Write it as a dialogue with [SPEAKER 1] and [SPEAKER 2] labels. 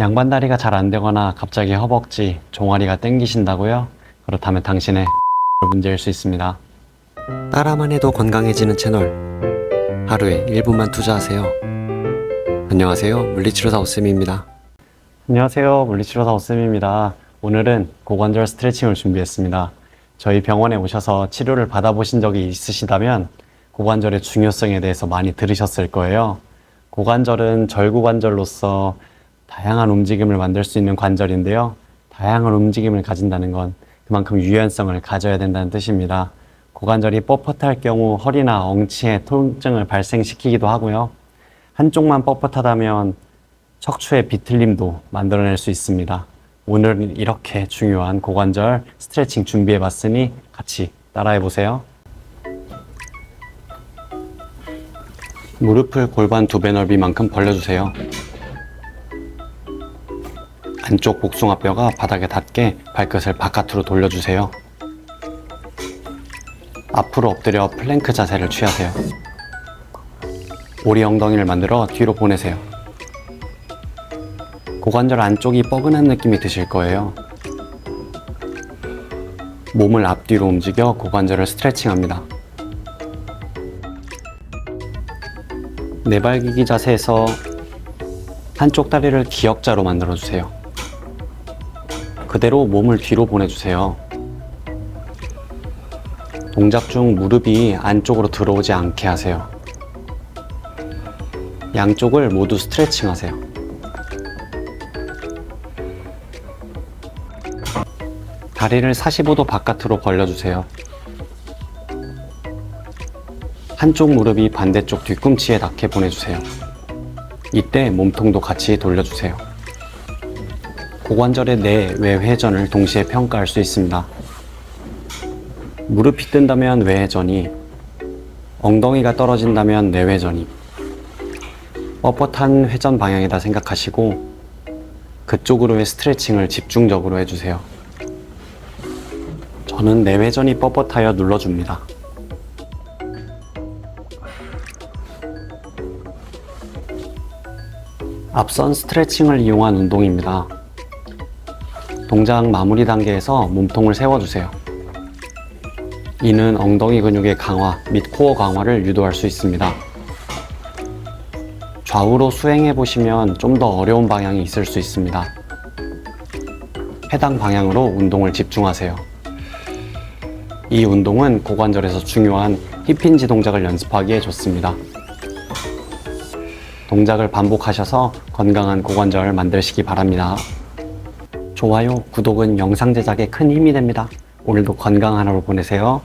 [SPEAKER 1] 양반 다리가 잘 안 되거나 갑자기 허벅지, 종아리가 땡기신다고요? 그렇다면 당신의 문제일 수 있습니다.
[SPEAKER 2] 따라만 해도 건강해지는 채널 하루에 1분만 투자하세요 안녕하세요 물리치료사 오쌤입니다
[SPEAKER 1] 안녕하세요. 물리치료사 오쌤입니다. 오늘은 고관절 스트레칭을 준비했습니다. 저희 병원에 오셔서 치료를 받아보신 적이 있으시다면 고관절의 중요성에 대해서 많이 들으셨을 거예요. 고관절은 절구관절로서 다양한 움직임을 만들 수 있는 관절인데요. 다양한 움직임을 가진다는 건 그만큼 유연성을 가져야 된다는 뜻입니다. 고관절이 뻣뻣할 경우 허리나 엉치에 통증을 발생시키기도 하고요. 한쪽만 뻣뻣하다면 척추의 비틀림도 만들어낼 수 있습니다. 오늘은 이렇게 중요한 고관절 스트레칭 준비해 봤으니 같이 따라해 보세요. 무릎을 골반 두 배 넓이만큼 벌려주세요. 안쪽 복숭아뼈가 바닥에 닿게 발끝을 바깥으로 돌려주세요. 앞으로 엎드려 플랭크 자세를 취하세요. 오리 엉덩이를 만들어 뒤로 보내세요. 고관절 안쪽이 뻐근한 느낌이 드실 거예요. 몸을 앞뒤로 움직여 고관절을 스트레칭합니다. 네발기기 자세에서 한쪽 다리를 기역자로 만들어 주세요. 그대로 몸을 뒤로 보내주세요. 동작 중 무릎이 안쪽으로 들어오지 않게 하세요. 양쪽을 모두 스트레칭 하세요. 다리를 45도 바깥으로 벌려주세요. 한쪽 무릎이 반대쪽 뒤꿈치에 닿게 보내주세요. 이때 몸통도 같이 돌려주세요. 고관절의 내, 외 회전을 동시에 평가할 수 있습니다. 무릎이 뜬다면 외회전이, 엉덩이가 떨어진다면 내회전이, 뻣뻣한 회전 방향이다 생각하시고 그쪽으로의 스트레칭을 집중적으로 해주세요. 저는 내회전이 뻣뻣하여 눌러줍니다. 앞선 스트레칭을 이용한 운동입니다. 동작 마무리 단계에서 몸통을 세워주세요. 이는 엉덩이 근육의 강화 및 코어 강화를 유도할 수 있습니다. 좌우로 수행해 보시면 좀 더 어려운 방향이 있을 수 있습니다. 해당 방향으로 운동을 집중하세요. 이 운동은 고관절에서 중요한 힙힌지 동작을 연습하기에 좋습니다. 동작을 반복하셔서 건강한 고관절 만드시기 바랍니다. 좋아요, 구독은 영상 제작에 큰 힘이 됩니다. 오늘도 건강한 하루 보내세요.